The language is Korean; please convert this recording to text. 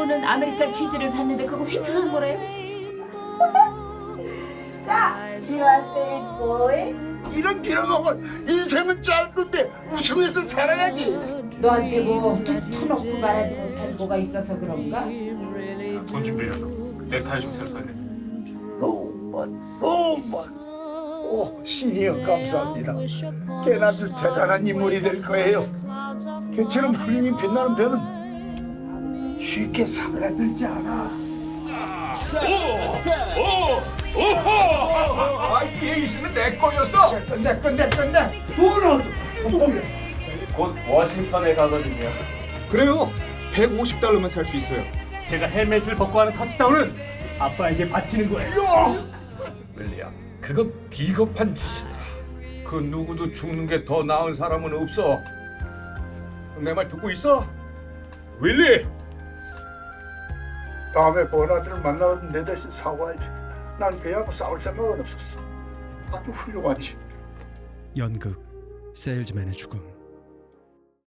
보는 아메리칸 치즈를 샀는데 그거 휘핑한 거래요? 자, 비와 스테이지 보이. 이런 빌어먹은 인생은 짧은데 웃으면서 살아야지. 너한테 뭐툭 터놓고 말하지 못한 뭐가 있어서 그런가? 돈 준비해서 넥타이 좀 새로 사야 돼. 로만, 로만. 오, 신이여 감사합니다. 걔나도 대단한 인물이 될 거예요. 걔처럼 훌륭히 빛나는 배는 쉽게 사그라들지 않아. 아, 얘 있으면 내 거였어. 끝내, 끝내, 끝내. 돈은 누구야? 곧 워싱턴에 가거든요. 그래요. 150달러면 살수 있어요. 제가 헬멧을 벗고 하는 터치다운은 아빠에게 바치는 거예요. 윌리엄, 그건 비겁한 짓이다. 그 누구도 죽는 게 더 나은 사람은 없어. 내 말 듣고 있어? 윌리! 다음에 버나드를 만나면 내 대신 사과해줘. 난 그하고 싸울 생각은 없었어. 아주 훌륭하지. 연극 세일즈맨의 죽음